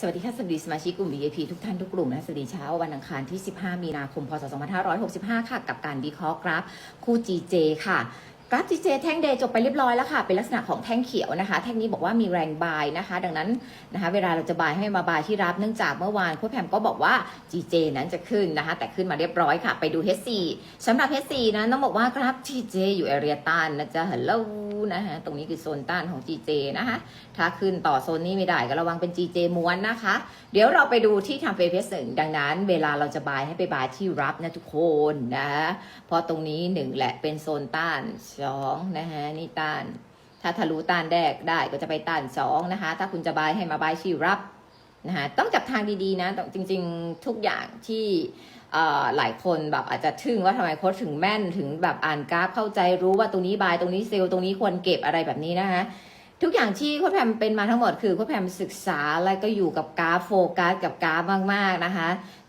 สวัสดีค่ะสวัสดีสมาชิกกลุ่ม VIP ทุกท่านทุกกลุ่มนะสวัสดีเช้าวันอังคารที่ 15 มีนาคม พศ 2565 ค่ะ กับการวิเคราะห์กราฟคู่ GJ ค่ะกราฟ GJ แท่งเดย์จบไปเรียบร้อยแล้วค่ะ เป็นลักษณะของแท่งเขียวนะคะ แท่งนี้บอกว่ามีแรงบายนะคะ ดังนั้นนะคะเวลาเราจะบายให้มาบายที่รับเนื่องจากเมื่อวานโค้ชแพมก็บอกว่า GJ นั้นจะขึ้นนะคะ แต่ขึ้นมาเรียบร้อยค่ะ ไปดู H4 สำหรับ H4 นะต้องบอกว่ากราฟ GJ อยู่แอเรียต้านนะจ๊ะฮัลโหล นะคะตรงนี้คือโซนต้านของ GJ นะคะถ้าขึ้นต่อโซนนี้ไม่ได้ก็ระวังเป็น GJ ม้วนนะคะ เดี๋ยวเราไปดูที่ทำเฟสหนึ่งดังนั้น เวลาเราจะบายให้ไปบายที่รับนะทุกคนนะเพราะตรงนี้หนึ่งแหละเป็นโซนต้านสองนะฮะนี่ต้าน ถ้าทะลุต้านแรกได้ก็จะไปต้านสองนะคะ ถ้าคุณจะบายให้มาบายที่รับ นะคะต้องจับทางดีๆนะจริง ๆ ทุกอย่างที่อ่อหลายคนแบบอาจจะทึ่งว่าทำไมโค้ชถึงแม่นถึงแบบอ่านกราฟเข้าใจรู้ว่าตรงนี้บายตรงนี้เซลล์ตรงนี้ควรเก็บอะไรแบบนี้นะคะทุกอย่างที่โค้ชแพมเป็นมาทั้งหมดคือโค้ชแพมศึกษาแล้วก็อยู่กับกราฟโฟกัสกับกราฟมากๆนะคะ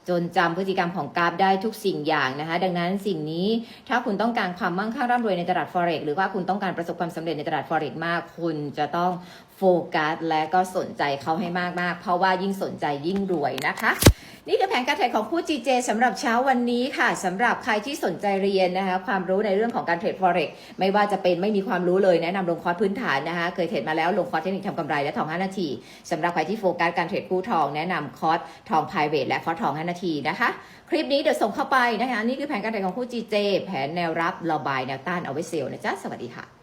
จนจำพฤติกรรมของกราฟได้ทุกสิ่งอย่างนะคะ ดังนั้นสิ่งนี้ถ้าคุณต้องการความมั่งคั่งร่ำรวยในตลาด forex หรือว่าคุณต้องการประสบความสำเร็จในตลาด forex มาก คุณจะต้องโฟกัสและก็สนใจเขาให้มากๆ เพราะว่ายิ่งสนใจยิ่งรวยนะคะ นี่คือแผนการเทรดของผู้ GJ สำหรับเช้าวันนี้ค่ะสำหรับใครที่สนใจเรียนนะคะความรู้ในเรื่องของการเทรด forex ไม่ว่าจะเป็นไม่มีความรู้เลยแนะนำลงคอร์สพื้นฐานนะคะเคยเทรดมาแล้วลงคอร์สเทคนิคทำกำไรและทอง 5 นาทีสำหรับใครที่โฟกัสการเทรดคู่ทอง แนะนำคอร์สทอง private และคอร์สทอง 5 นาทีนะคะ คลิปนี้เดี๋ยวส่งเข้าไปนะคะนี่คือแผนการเทรดของผู้ GJ แผนแนวรับระบายแนวต้านเอาไว้เซลล์นะจ๊ะสวัสดีค่ะ